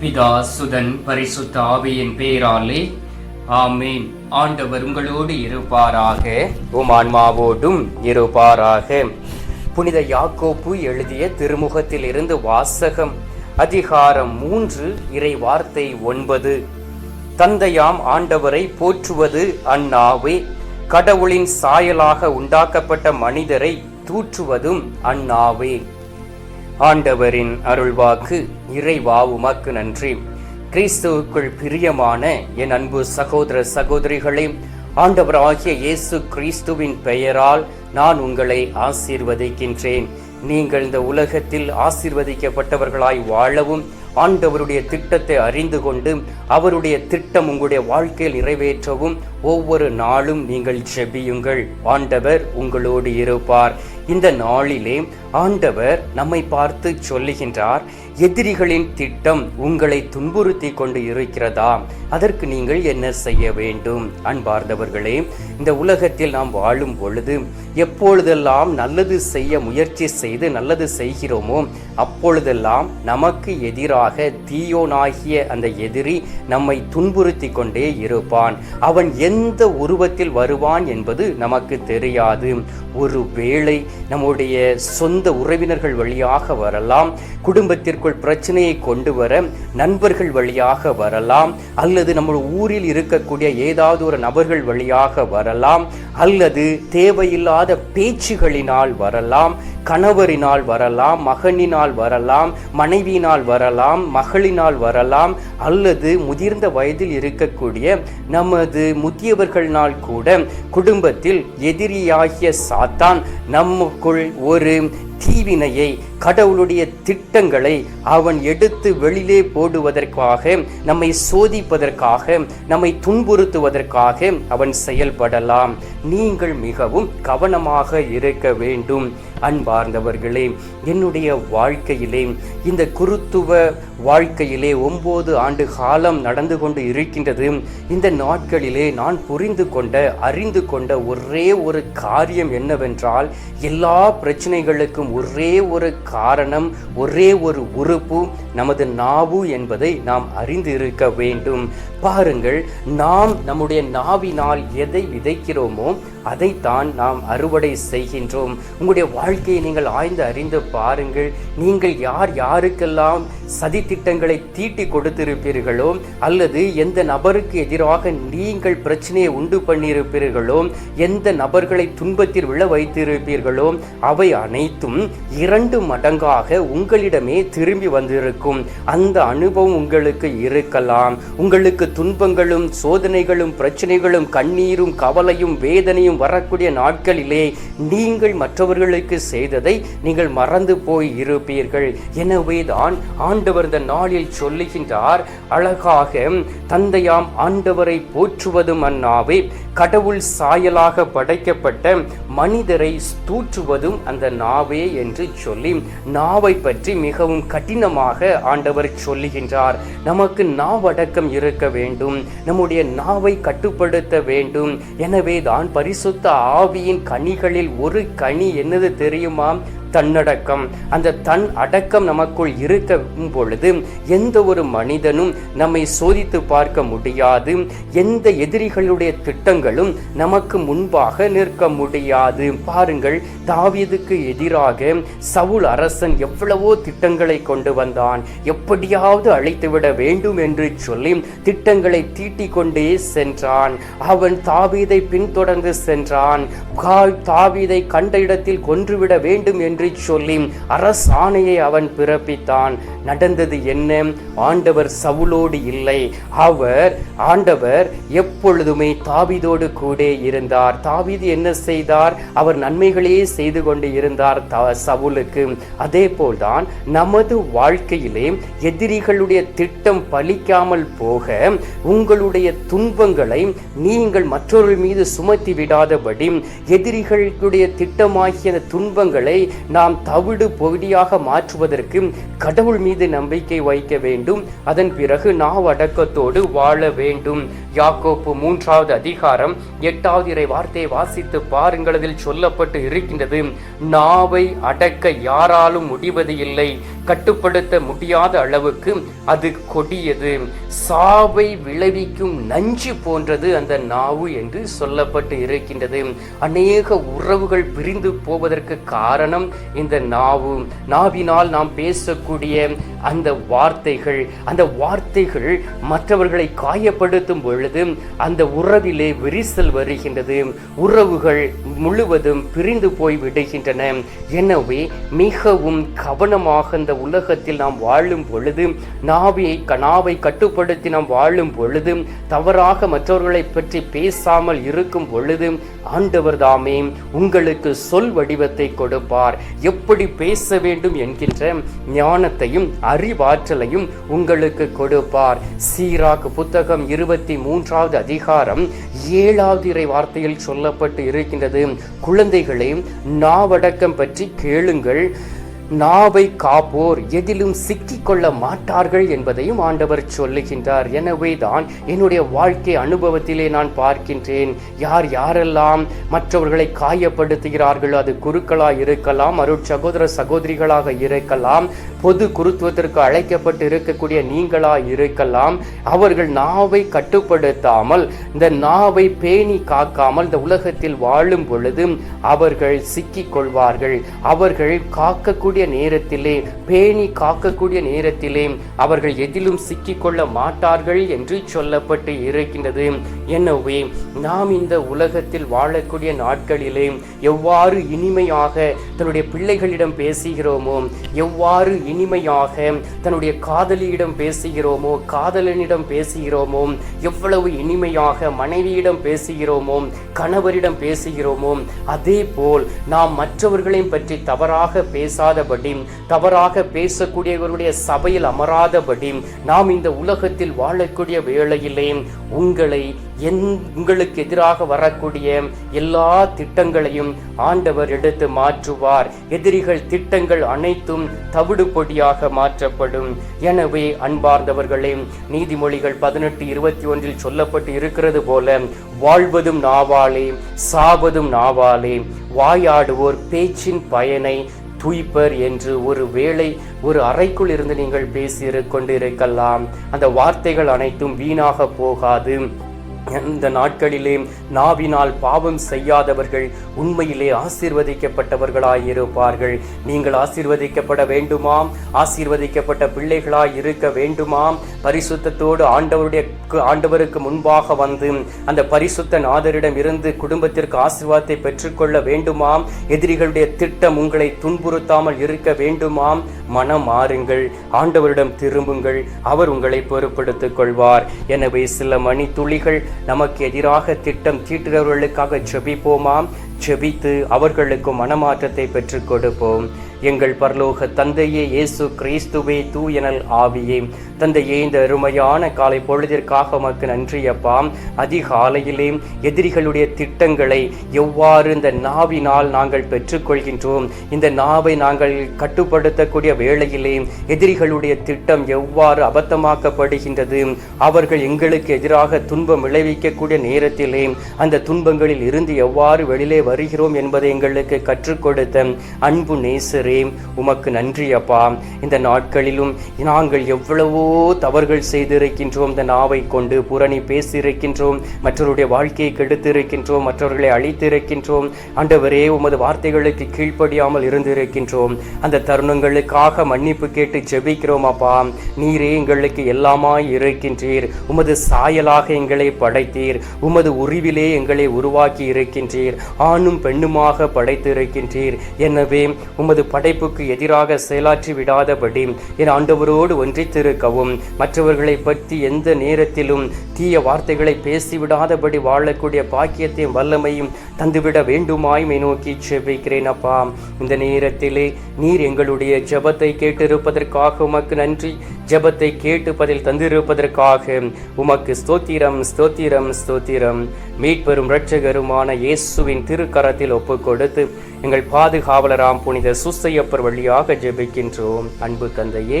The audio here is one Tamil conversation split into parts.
பிதா சுதன் பரிசுத்த ஆவியின் பெயராலே ஆமீன். ஆண்டவர் உங்களோடு இருப்பாராக உம் ஆன்மாவோடும் இருப்பாராக. புனித யாக்கோப்பு எழுதிய திருமுகத்தில் இருந்து வாசகம் அதிகாரம் மூன்று இறை வார்த்தை ஒன்பது. தந்தையாம் ஆண்டவரை போற்றுவது அந்நாவே கடவுளின் சாயலாக உண்டாக்கப்பட்ட மனிதரை தூற்றுவதும் அந்நாவே. ஆண்டவரின் அருள்வாக்கு இறைவா உமக்கு நன்றி. கிறிஸ்துவுக்குள் பிரியமான என் அன்பு சகோதர சகோதரிகளே ஆண்டவராகிய இயேசு கிறிஸ்துவின் பெயரால் நான் உங்களை ஆசீர்வதிக்கின்றேன். நீங்கள் இந்த உலகத்தில் ஆசீர்வதிக்கப்பட்டவர்களாய் வாழவும் ஆண்டவருடைய திட்டத்தை அறிந்து கொண்டு அவருடைய திட்டம் உங்களுடைய வாழ்க்கையில் நிறைவேற்றவும் ஒவ்வொரு நாளும் நீங்கள் ஜெபியுங்கள். ஆண்டவர் உங்களோடு இருப்பார். இந்த நாளிலே ஆண்டவர் நம்மை பார்த்து சொல்லுகின்றார் எதிரிகளின் திட்டம் உங்களை துன்புறுத்தி கொண்டு இருக்கிறதா? அதற்கு நீங்கள் என்ன செய்ய வேண்டும்? அன்பார்ந்தவர்களே இந்த உலகத்தில் நாம் வாழும் பொழுது எப்பொழுதெல்லாம் நல்லது செய்ய முயற்சி செய்து நல்லது செய்கிறோமோ அப்பொழுதெல்லாம் நமக்கு எதிராக தீயோனாகிய அந்த எதிரி நம்மை துன்புறுத்தி கொண்டே இருப்பான். அவன் எந்த உருவத்தில் வருவான் என்பது நமக்கு தெரியாது. ஒரு வேளை நம்முடைய சொந்த உறவினர்கள் வழியாக வரலாம் குடும்பத்திற்குள் பிரச்சனையை கொண்டு வர நண்பர்கள் வழியாக வரலாம் அல்லது நம்ம ஊரில் இருக்கக்கூடிய ஏதாவது ஒரு நபர்கள் வழியாக வரலாம் அல்லது தேவையில்லாத பேச்சுகளினால் வரலாம் கணவரினால் வரலாம் மகனினால் வரலாம் மனைவியினால் வரலாம் மகளினால் வரலாம் அல்லது முதிர்ந்த வயதில் இருக்கக்கூடிய நமது முதியவர்களினால் கூட குடும்பத்தில் எதிரியாகிய சாத்தான் நமக்குள் ஒரு தீவினையை கடவுளுடைய திட்டங்களை அவன் எடுத்து வெளியிலே போடுவதற்காக நம்மை சோதிப்பதற்காக நம்மை துன்புறுத்துவதற்காக அவன் செயல்படலாம். நீங்கள் மிகவும் கவனமாக இருக்க வேண்டும் அன்பார்ந்தவர்களே. என்னுடைய வாழ்க்கையிலே இந்த குருத்துவ வாழ்க்கையிலே ஒன்பது ஆண்டு காலம் நடந்து கொண்டு இருக்கின்றது. இந்த நாட்களிலே நான் புரிந்து கொண்ட அறிந்து கொண்ட ஒரே ஒரு காரியம் என்னவென்றால் எல்லா பிரச்சனைகளுக்கும் ஒரே ஒரு காரணம் ஒரே ஒரு உறுப்பு நமது நாவு என்பதை நாம் அறிந்து இருக்க வேண்டும். பாருங்கள் நாம் நம்முடைய நாவினால் எதை விதைக்கிறோமோ அதைத்தான் நாம் அறுவடை செய்கின்றோம். உங்களுடைய வாழ்க்கையை நீங்கள் ஆய்ந்து அறிந்து பாருங்கள். நீங்கள் யார் யாருக்கெல்லாம் சதி திட்டங்களை தீட்டி கொடுத்திருப்பீர்களோ அல்லது எந்த நபருக்கு எதிராக நீங்கள் பிரச்சனையை உண்டு பண்ணியிருப்பீர்களோ எந்த நபர்களை துன்பத்தில் விழ வைத்திருப்பீர்களோ அவை அனைத்தும் இரண்டு மடங்காக உங்களிடமே திரும்பி வந்திருக்கும். அந்த அனுபவம் உங்களுக்கு இருக்கலாம். உங்களுக்கு துன்பங்களும் சோதனைகளும் பிரச்சனைகளும் கண்ணீரும் கவலையும் வேதனையும் வரக்கூடிய நாட்களிலே நீங்கள் மற்றவர்களுக்கு செய்ததை நீங்கள் மறந்து போய் இருப்பீர்கள். எனவேதான் ஆண்டவர் இந்த நாளில் சொல்லுகின்றார் அழகாக தந்தையாம் ஆண்டவரை போற்றுவதும் அந்நாவே கடவுள் சாயலாக படைக்கப்பட்ட மனிதரை தூற்றுவதும் அந்த நாவே என்று சொல்லி நாவை பற்றி மிகவும் கடினமாக ஆண்டவர் சொல்லுகின்றார். நமக்கு நாவடக்கம் இருக்க வேண்டும் நம்முடைய நாவை கட்டுப்படுத்த வேண்டும். எனவே தான் பரிசு பரிசுத்த ஆவியின் கனிகளில் ஒரு கனி என்னது தெரியுமா தன்னடக்கம். அந்த தன் அடக்கம் நமக்குள் இருக்கும் பொழுது எந்த ஒரு மனிதனும் நம்மை சோதித்து பார்க்க முடியாது. எந்த எதிரிகளுடைய திட்டங்களும் நமக்கு முன்பாக நிற்க முடியாது. பாருங்கள் தாவியதுக்கு எதிராக சவுல் அரசன் எவ்வளவோ திட்டங்களை கொண்டு வந்தான். எப்படியாவது அழைத்துவிட வேண்டும் என்று சொல்லி திட்டங்களை தீட்டிக் கொண்டே சென்றான். அவன் தாவீதை பின்தொடர்ந்து சென்றான். தாவீதை கண்ட இடத்தில் கொன்றுவிட வேண்டும் என்று என்று சொல்லி அரசாணையை அவன் பிறப்பித்தான். நடந்தது என்ன? ஆண்டவர் சவுலோடு இல்லை. அவர் ஆண்டவர் எப்பொழுதுமே தாவிதோடு கூட இருந்தார். தாவிது என்ன செய்தார்? அவர் நன்மைகளையே செய்து கொண்டு இருந்தார் சவுலுக்கு. அதே போல்தான் நமது வாழ்க்கையிலே எதிரிகளுடைய திட்டம் பலிக்காமல் போக உங்களுடைய துன்பங்களை நீங்கள் மற்றொரு மீது சுமத்தி விடாதபடி எதிரிகளுடைய திட்டமாகிய துன்பங்களை நாம் தவிடு பொடியாக மாற்றுவதற்கு கடவுள் மீது நம்பிக்கை வைக்க வேண்டும். அதன் பிறகு நாவடக்கத்தோடு வாழ வேண்டும். யாக்கோப்பு மூன்றாவது அதிகாரம் எட்டாவது இறை வார்த்தையை வாசித்து பாருங்கள் அதில் சொல்லப்பட்டு இருக்கின்றது. நாவை அடக்க யாராலும் முடிவது இல்லை. கட்டுப்படுத்த முடியாத அளவுக்கு அது கொடியது. சாவை விளைவிக்கும் நஞ்சு போன்றது அந்த நாவு என்று சொல்லப்பட்டு இருக்கின்றது. அநேக உறவுகள் பிரிந்து போவதற்கு காரணம் இந்த நாவு நாவினால் நாம் பேசக்கூடிய அந்த வார்த்தைகள் அந்த வார்த்தைகள் மற்றவர்களை காயப்படுத்தும் பொழுது அந்த உறவிலே விரிசல் வருகின்றது. உறவுகள் முழுவதும் பிரிந்து போய் விடுகின்றன. எனவே மிகவும் கவனமாக இந்த உலகத்தில் நாம் வாழும் பொழுது நாவியை நாவை கட்டுப்படுத்தி நாம் வாழும் பொழுது தவறாக மற்றவர்களை பற்றி பேசாமல் இருக்கும் பொழுது ஆண்டவர் தாமே உங்களுக்கு சொல் வடிவத்தை கொடுப்பார். எப்படி பேச வேண்டும் என்கின்ற ஞானத்தையும் அறிவாற்றலையும் உங்களுக்கு கொடுப்பார். சீராக் புத்தகம் இருபத்தி மூன்றாவது அதிகாரம் ஏழாவது இறை வார்த்தையில் சொல்லப்பட்டு இருக்கின்றது. குழந்தைகளையும் நாவடக்கம் பற்றி கேளுங்கள். நாவை காப்போர் எதிலும் சிக்கிக்கொள்ள மாட்டார்கள் என்பதையும் ஆண்டவர் சொல்லுகின்றார். எனவே தான் என்னுடைய வாழ்க்கை அனுபவத்திலே நான் பார்க்கின்றேன். யார் யாரெல்லாம் மற்றவர்களை காயப்படுத்துகிறார்களோ அது குருக்களாக இருக்கலாம் அருட் சகோதர சகோதரிகளாக இருக்கலாம் பொது குருத்துவத்திற்கு அழைக்கப்பட்டு இருக்கக்கூடிய நீங்களா இருக்கலாம். அவர்கள் நாவை கட்டுப்படுத்தாமல் இந்த நாவை பேணி காக்காமல் இந்த உலகத்தில் வாழும் பொழுது அவர்கள் சிக்கிக் கொள்வார்கள் அவர்கள் காக்கக்கூடிய நேரத்திலே பேணி காக்கக்கூடிய நேரத்திலே அவர்கள் எதிலும் சிக்கிக்கொள்ள மாட்டார்கள் என்று சொல்லப்பட்டு இருக்கின்றது. எனவே நாம் இந்த உலகத்தில் வாழக்கூடிய நாட்களிலே எவ்வாறு இனிமையாக தன்னுடைய பிள்ளைகளிடம் பேசுகிறோமோ எவ்வாறு இனிமையாக தன்னுடைய காதலியிடம் பேசுகிறோமோ காதலனிடம் பேசுகிறோமோ எவ்வளவு இனிமையாக மனைவியிடம் பேசுகிறோமோ கணவரிடம் பேசுகிறோமோ அதே போல் நாம் மற்றவர்களையும் பற்றி தவறாக பேசாத பேசாதபடி தவறாக பேசக்கூடியவர்களுடைய சபையில் அமராதபடி நாம் இந்த உலகத்தில் வாழக்கூடிய வேளையிலே உங்களை என் உங்களுக்கு எதிராக வரக்கூடிய எல்லா திட்டங்களையும் ஆண்டவர் எடுத்து மாற்றுவார். எதிரிகள் திட்டங்கள் அனைத்தும் தவிடு பொடியாக மாற்றப்படும். எனவே அன்பார்ந்தவர்களே நீதிமொழிகள் பதினெட்டு இருபத்தி ஒன்றில் சொல்லப்பட்டு இருக்கிறது போல வாழ்வதும் நாவாலே சாவதும் நாவாலே வாயாடுவோர் பேச்சின் பயனை தூய்ப்பர் என்று ஒரு வேளை ஒரு அறைக்குள் இருந்து நீங்கள் பேசி கொண்டிருக்கலாம். அந்த வார்த்தைகள் அனைத்தும் வீணாக போகாது. எந்த நாட்களிலே நாவினால் பாவம் செய்யாதவர்கள் உண்மையிலே ஆசீர்வதிக்கப்பட்டவர்களாய் இருப்பார்கள் நீங்கள் ஆசீர்வதிக்கப்பட வேண்டுமாம். ஆசீர்வதிக்கப்பட்ட பிள்ளைகளாய் இருக்க வேண்டுமாம். பரிசுத்தத்தோடு ஆண்டவருடைய ஆண்டவருக்கு முன்பாக வந்து அந்த பரிசுத்த நாதரிடம் இருந்து குடும்பத்திற்கு ஆசீர்வாதத்தை பெற்றுக்கொள்ள வேண்டுமாம். எதிரிகளுடைய திட்டம் உங்களை துன்புறுத்தாமல் இருக்க வேண்டுமாம். மனம் மாறுங்கள். ஆண்டவரிடம் திரும்புங்கள். அவர் உங்களை பொறுப்படுத்திக் கொள்வார். எனவே சில மணி துளிகள் நமக்கு எதிராக திட்டம் தீட்டுகிறவர்களுக்காக ஜெபிப்போமாம். ஜெபித்து அவர்களுக்கு மனமாற்றத்தை பெற்றுக் கொடுப்போம். எங்கள் பரலோக தந்தையே இயேசு கிறிஸ்துவே தூயனல் ஆவியே. தந்தையே இந்த அருமையான காலை பொழுதிற்காக உமக்கு நன்றி அப்பா. அதிகாலையிலே எதிரிகளுடைய திட்டங்களை எவ்வாறு இந்த நாவினால் நாங்கள் பெற்றுக்கொள்கின்றோம். இந்த நாவை நாங்கள் கட்டுப்படுத்தக்கூடிய வேளையிலே எதிரிகளுடைய திட்டம் எவ்வாறு அபத்தமாக்கப்படுகின்றது. அவர்கள் எங்களுக்கு எதிராக துன்பம் விளைவிக்கக்கூடிய நேரத்திலே அந்த துன்பங்களில் இருந்து எவ்வாறு வெளியிலே வருகிறோம் என்பதை எங்களுக்கு கற்றுக் கொடுத்த அன்பு நேசரே உமக்கு நன்றி அப்பா இந்த நாட்களிலும் நாங்கள் எவ்வளவோ தவறுகள் செய்திருக்கின்றோம் இந்த நாவை கொண்டு புரணி பேசியிருக்கின்றோம் மற்றவருடைய வாழ்க்கையை கெடுத்திருக்கின்றோம் மற்றவர்களை அழித்திருக்கின்றோம். ஆண்டவரே உமது வார்த்தைகளுக்கு கீழ்ப்படியாமல் இருந்திருக்கின்றோம். அந்த தருணங்களுக்காக மன்னிப்பு கேட்டு ஜெபிக்கிறோம் அப்பா. நீரே எங்களுக்கு எல்லாமாய் இருக்கின்றீர். உமது சாயலாக எங்களை படைத்தீர். உமது உருவிலே எங்களை உருவாக்கி இருக்கின்றீர். ஆணும் பெண்ணுமாக படைத்திருக்கின்றீர். எனவே உமது படைப்புக்கு எதிராக செயலாற்றி விடாதபடி என் ஆண்டவரோடு ஒன்றித்திருக்கவும். மற்றவர்களை பற்றி எந்த நேரத்திலும் தீய வார்த்தைகளை பேசிவிடாதபடி வாழக்கூடிய பாக்கியத்தையும் வல்லமையும் தந்துவிட வேண்டுமாய் நோக்கி செவிக்கிறேன் அப்பா. இந்த நேரத்திலே நீர் எங்களுடைய ஜெபத்தை கேட்டிருப்பதற்காக உமக்கு நன்றி. ஜெபத்தை கேட்டு பதில் தந்திருப்பதற்காக உமக்கு ஸ்தோத்திரம் ஸ்தோத்திரம் ஸ்தோத்திரம். மீட்பெரும் இரட்சகருமான இயேசுவின் திரு திருக்கரத்தில் ஒப்பு கொடுத்து எங்கள் பாதுகாவலராம் புனித சுசையப்பர் வழியாக ஜெபிக்கின்றோம். அன்பு தந்தையே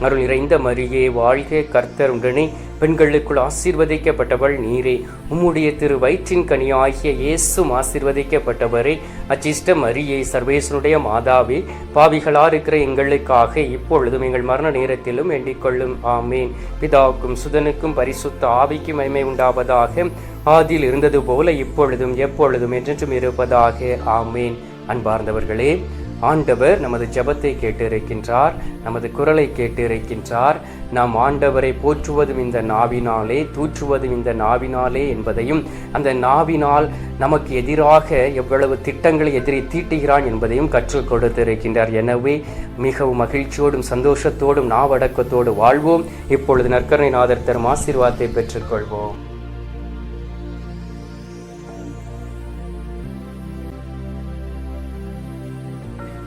அருள் நிறைந்த மரியே வாழ்க கர்த்தர் உடனே பெண்களுக்குள் ஆசீர்வதிக்கப்பட்டவள் நீரே. உம்முடைய திரு வயிற்றின் கனியாகிய இயேசும் ஆசீர்வதிக்கப்பட்டவரே. அச்சிஷ்ட மரியே சர்வேசனுடைய மாதாவே பாவிகளா இருக்கிற எங்களுக்காக இப்பொழுதும் எங்கள் மரண நேரத்திலும் எண்ணிக்கொள்ளும் ஆமேன். பிதாவுக்கும் சுதனுக்கும் பரிசுத்த ஆவிக்கும் மகிமை உண்டாவதாக. ஆதியில் இருந்தது போல இப்பொழுதும் எப்பொழுதும் என்றென்றும் இருப்பதாக. ஆமேன். அன்பார்ந்தவர்களே ஆண்டவர் நமது ஜபத்தை கேட்டு இருக்கின்றார் நமது குரலை கேட்டு இருக்கின்றார் நாம் ஆண்டவரை போற்றுவதும் இந்த நாவினாலே தூற்றுவதும் இந்த நாவினாலே என்பதையும் அந்த நாவினால் நமக்கு எதிராக எவ்வளவு திட்டங்களை எதிரி தீட்டுகிறான் என்பதையும் கற்றுக் கொடுத்திருக்கின்றார். எனவே மிகவும் மகிழ்ச்சியோடும் சந்தோஷத்தோடும் நாவடக்கத்தோடு வாழ்வோம். இப்பொழுது நற்கரணை நாதர் தரும் ஆசீர்வாதத்தை பெற்றுக்கொள்வோம்.